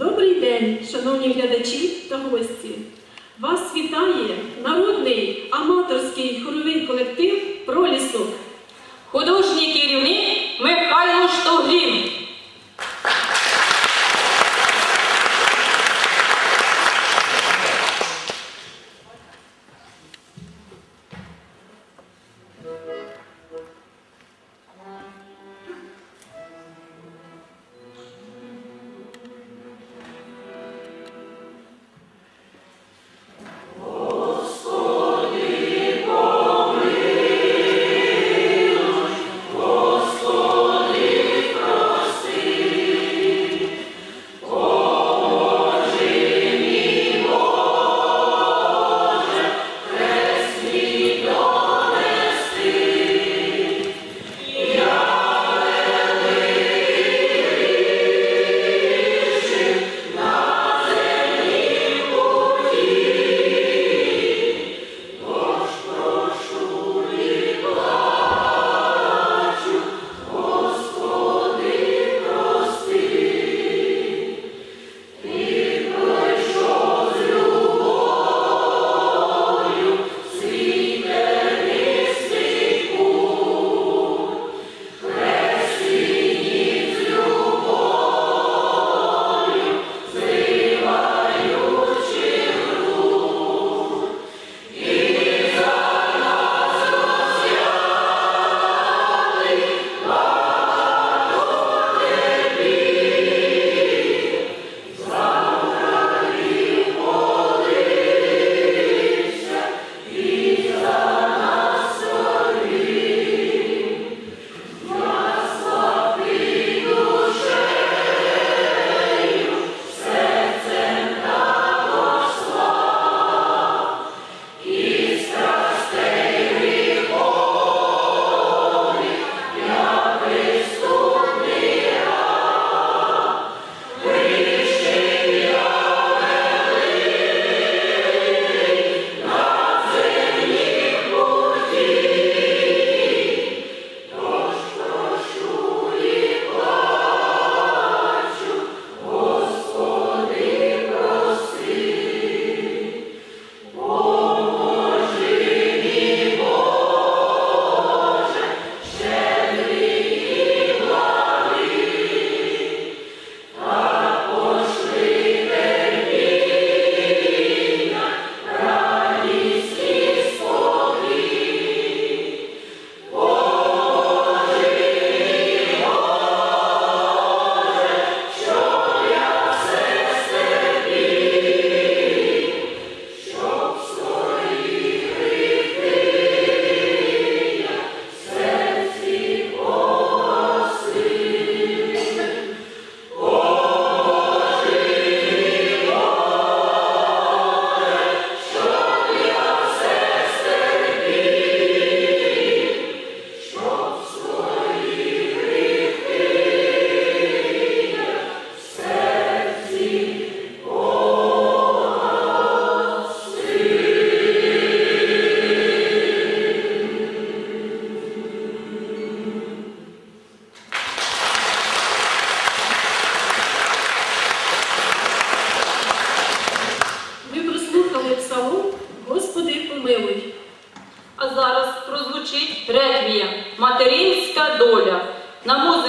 Добрий день, шановні глядачі та гості. Вас вітає народний аматорський хоровий колектив Пролісок. Художній керівник Михайло Штогрін.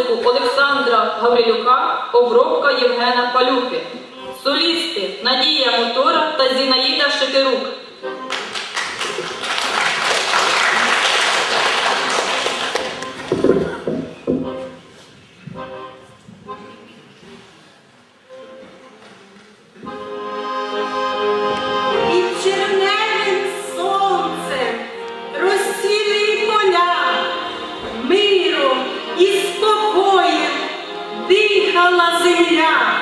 Музику Олександра Гаврилюка, обробка Євгена Палюки, Солісти Надія Мотора та Зінаїда Шекерук. вимерла земля.